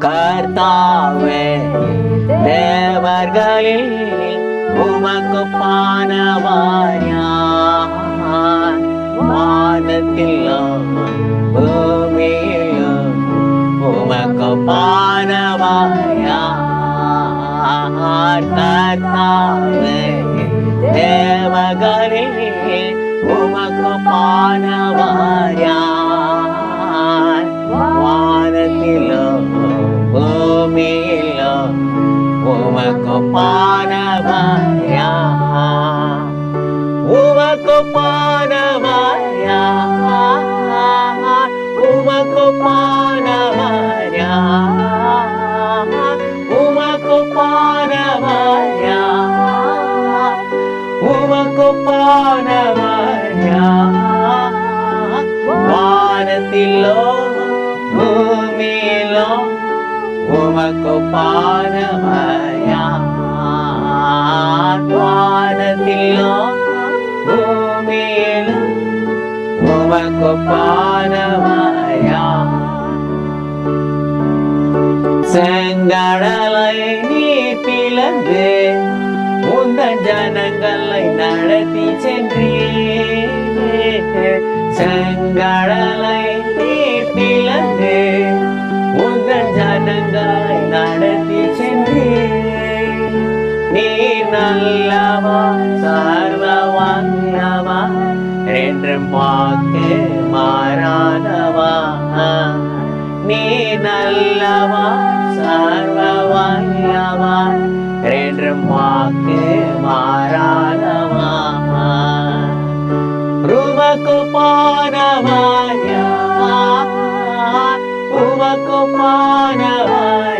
கர்த்தாவே தேவர்களில் உமக்கு பானவாயான் வானத்திலும் பூமியிலும் உமக்கு பானவாயான் கர்த்தாவே தேவர்களில் உமக்கு பானவாயான் வானத்திலோ பூமியிலும் உமக்கு பானமயானத்திலும் பூமியிலும் உமக்கு பானமயா செங்கடலை நீ பிளந்து உந்தன் ஜனங்களை நடத்தி சென்றே செங்கடலை நல்லவா சர்வ வல்லவா என்று வாக்கு மாறாதவா நீ நல்லவா சர்வ வல்லவா என்று வாக்கு மாறாதவா உமக்கு பானவாயா உவக்கு பானவாயா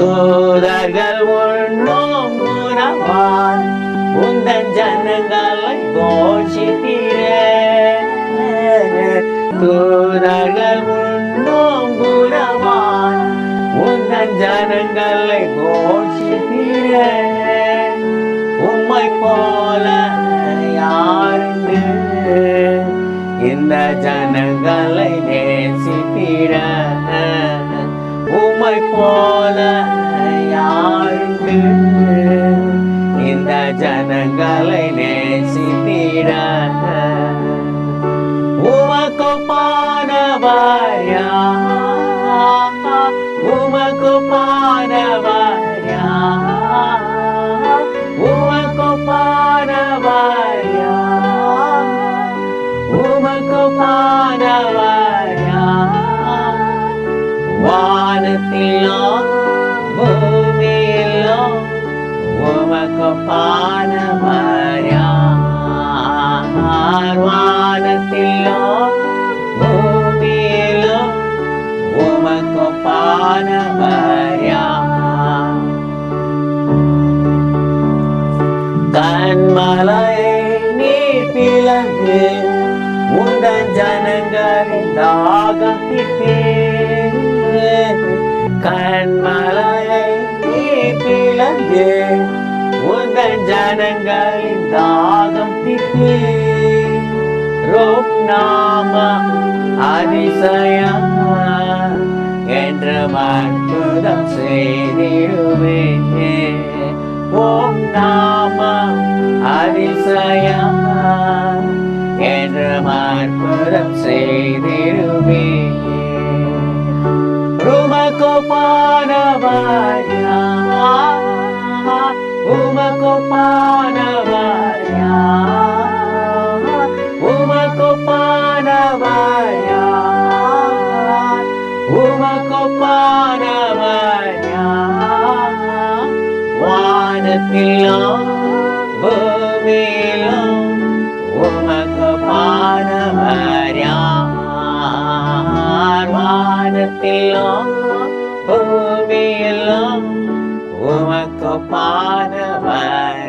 தூதர்கள் உண்ணும் உணவான் உந்தன் ஜனங்களை போஷித்தீரே. தூதர்கள் உண்ணும் உணவான் உந்தன் ஜனங்களை போஷித்தீரே. உம்மை போல யாருண்டு? இந்த ஜனங்களை நேசித்தீரே உம்மை போல யாழ்ந்து இந்த ஜனங்களை நேசித்திட உமக்கு பானவாயா உமக்கு பானவாயா உமக்கு வானத்திலோ பூமியிலோ? உமக்கு பானவாயா வானத்திலோ பூமியிலோ? உமக்கு பானவாயா கண்மலை நீ பிளந்து உங்கள் ஜனங்களின் தாகம் மலையை நீ பிளந்தே உங்கள் ஜனங்களின் தாகம் தீர்த்தே ரோம் நாம அதிசயம் என்று அற்புதம் செய்திடுவே ஓம் நாம அதிசயம் என்று அற்புதம் செய்திடுவே உமக்கு பானவாயா உமக்கு பானவாயா உமக்கு பானவாயா உமக்கு பானவாயா வானத்திலோ பூமியிலோ உமக்கு பானவாயா வானத்திலும் பூமியிலும் உமக்கு பானவர்